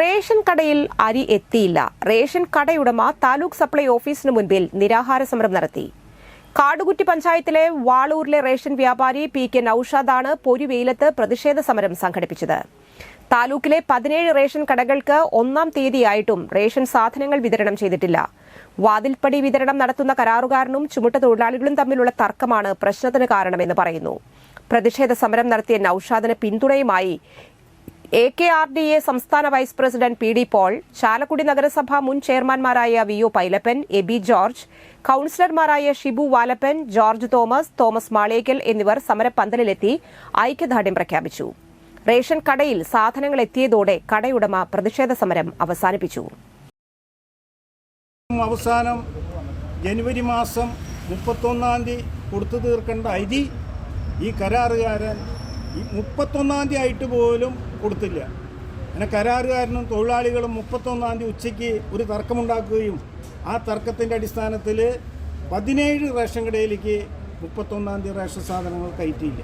Ration കടയിൽ അരി എത്തിയില്ല. റേഷൻ കടയുടമ താലൂക്ക് സപ്ലൈ ഓഫീസിന് മുൻപിൽ നിരാഹാര സമരം നടത്തി. കാടുകുറ്റി പഞ്ചായത്തിലെ വാളൂരിലെ റേഷൻ വ്യാപാരി പി കെ നൌഷാദാണ് പൊരുവെയിലത്ത് പ്രതിഷേധ സമരം സംഘടിപ്പിച്ചത്. താലൂക്കിലെ പതിനേഴ് റേഷൻ കടകൾക്ക് ഒന്നാം തീയതിയായിട്ടും റേഷൻ സാധനങ്ങൾ വിതരണം ചെയ്തിട്ടില്ല. വാതിൽപ്പടി വിതരണം നടത്തുന്ന കരാറുകാരനും ചുമട്ട തൊഴിലാളികളും തമ്മിലുള്ള തർക്കമാണ് പ്രശ്നത്തിന് കാരണമെന്ന് പറയുന്നു. പ്രതിഷേധ സമരം നടത്തിയ നൌഷാദിന് പിന്തുണയുമായി A K R D A സംസ്ഥാന vice president P D Paul Chalakudy നഗരസഭ മുൻ ചെയർമാൻമാരായ V O Pylappan A B George കൌൺസിലർമാരായ Shibu Valappan George Thomas Thomas Malekkal എന്നിവർ സമരപന്തലിലെത്തി ഐക്യദാർഢ്യം പ്രഖ്യാപിച്ചു. റേഷൻ കടയിൽ സാധനങ്ങൾ എത്തിയതോടെ കടയുടമ പ്രതിഷേധ സമരം അവസാനിപ്പിച്ചു. അവസാനം ജനുവരി മാസം മുപ്പത്തൊന്നാം തീയതി കൊടുത്തു തീർക്കേണ്ട അരി ഈ കരാറുകാരൻ ഈ മുപ്പത്തൊന്നാം തീയതി ആയിട്ട് പോലും കൊടുത്തില്ല. അങ്ങനെ കരാറുകാരനും തൊഴിലാളികളും മുപ്പത്തൊന്നാം തീയതി ഉച്ചയ്ക്ക് ഒരു തർക്കമുണ്ടാക്കുകയും ആ തർക്കത്തിന്റെ അടിസ്ഥാനത്തിൽ പതിനേഴ് റേഷൻ കടയിലേക്ക് മുപ്പത്തൊന്നാം തീയതി റേഷൻ സാധനങ്ങൾ കയറ്റിയില്ല.